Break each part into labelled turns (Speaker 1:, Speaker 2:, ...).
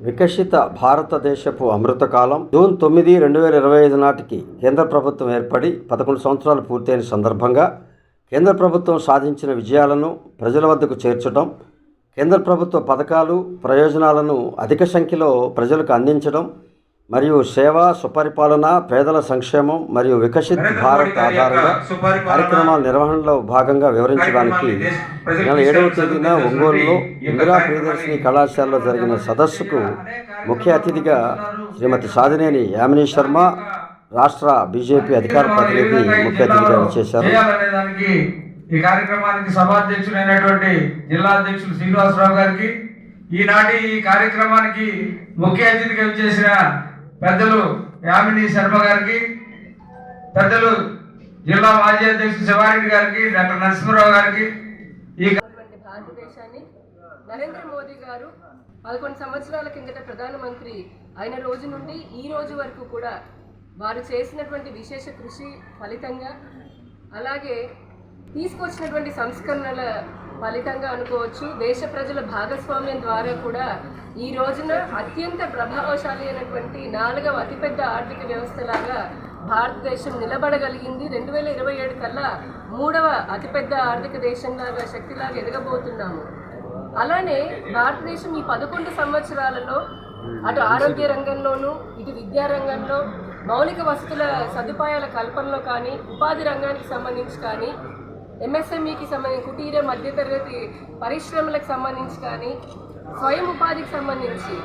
Speaker 1: వికసిత భారతదేశపు అమృతకాలం జూన్ తొమ్మిది రెండు వేల ఇరవై ఐదు నాటికి కేంద్ర ప్రభుత్వం ఏర్పడి పదకొండు సంవత్సరాలు పూర్తయిన సందర్భంగా కేంద్ర ప్రభుత్వం సాధించిన విజయాలను ప్రజల వద్దకు చేర్చడం కేంద్ర ప్రభుత్వ పథకాలు ప్రయోజనాలను అధిక సంఖ్యలో ప్రజలకు అందించడం మరియు సేవ సుపరిపాలన పేదల సంక్షేమం మరియు వికసిత్ భారత్ ఆధారంగా కార్యక్రమాల నిర్వహణలో భాగంగా వివరించడానికి నెల ఏడవ తేదీన ఒంగోలులో ఇందిరా ప్రియదర్శిని కళాశాలలో జరిగిన సదస్సుకు ముఖ్య అతిథిగా శ్రీమతి సాధినేని యామిని శర్మ రాష్ట్ర బీజేపీ అధికార ప్రతినిధి ముఖ్య అతిథిగా
Speaker 2: దానికి ఈ కార్యక్రమానికి జిల్లా అధ్యక్షులు శ్రీనివాసరావు గారికి ఈనాటి ఈ కార్యక్రమానికి ముఖ్య అతిథిగా చేసిన పెద్దలు యామిని శర్మ గారికి పెద్దలు జిల్లా మాజీ అధ్యక్షుడు శివారెడ్డి గారికి డాక్టర్ నరసింహరావు గారికి ఈ
Speaker 3: భారతదేశాన్ని నరేంద్ర మోదీ గారు పదకొండు సంవత్సరాల కిందట ప్రధానమంత్రి అయిన రోజు నుండి ఈ రోజు వరకు కూడా వారు చేసినటువంటి విశేష కృషి ఫలితంగా అలాగే తీసుకొచ్చినటువంటి సంస్కరణల ఫలితంగా అనుకోవచ్చు. దేశ ప్రజల భాగస్వామ్యం ద్వారా కూడా ఈ రోజున అత్యంత ప్రభావశాలి అయినటువంటి నాలుగవ అతిపెద్ద ఆర్థిక వ్యవస్థలాగా భారతదేశం నిలబడగలిగింది. రెండు వేల ఇరవై ఏడు కల్లా మూడవ అతిపెద్ద ఆర్థిక దేశంలాగా శక్తిలాగా ఎదగబోతున్నాము. అలానే భారతదేశం ఈ పదకొండు సంవత్సరాలలో అటు ఆరోగ్య రంగంలోనూ ఇటు విద్యా రంగంలో మౌలిక వసతుల సదుపాయాల కల్పనలో కానీ ఉపాధి రంగానికి సంబంధించి కానీ ఎంఎస్ఎంఈకి సంబంధించి కుటీర మధ్యతరగతి పరిశ్రమలకు సంబంధించి కానీ స్వయం ఉపాధికి సంబంధించి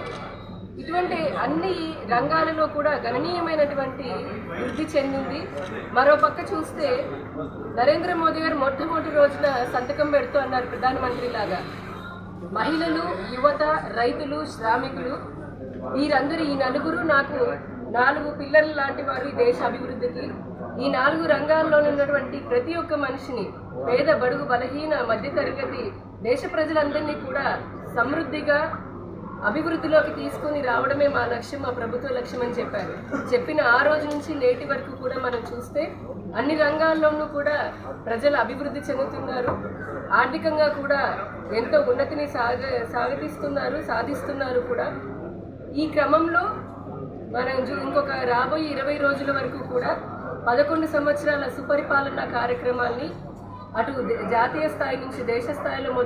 Speaker 3: ఇటువంటి అన్ని రంగాలలో కూడా గణనీయమైనటువంటి వృద్ధి చెందింది. మరో పక్క చూస్తే నరేంద్ర మోదీ గారు మొట్టమొదటి రోజున సంతకం పెడుతూ అన్నారు ప్రధానమంత్రి లాగా మహిళలు యువత రైతులు శ్రామికులు వీరందరూ ఈ నలుగురు నాకు నాలుగు పిల్లలు లాంటి వారు ఈ దేశ అభివృద్ధికి ఈ నాలుగు రంగాల్లో ఉన్నటువంటి ప్రతి ఒక్క మనిషిని పేద బడుగు బలహీన మధ్యతరగతి దేశ ప్రజలందరినీ కూడా సమృద్ధిగా అభివృద్ధిలోకి తీసుకొని రావడమే మా లక్ష్యం మా ప్రభుత్వ లక్ష్యం అని చెప్పారు. చెప్పిన ఆ రోజు నుంచి నేటి వరకు కూడా మనం చూస్తే అన్ని రంగాల్లోనూ కూడా ప్రజలు అభివృద్ధి చెందుతున్నారు. ఆర్థికంగా కూడా ఎంతో ఉన్నతిని సాగ సాగతిస్తున్నారు సాధిస్తున్నారు కూడా. ఈ క్రమంలో మనం ఇంకొక రాబోయే ఇరవై రోజుల వరకు కూడా పదకొండు సంవత్సరాల సుపరిపాలన కార్యక్రమాన్ని అటు జాతీయ స్థాయి నుంచి దేశ స్థాయిలో మొదలు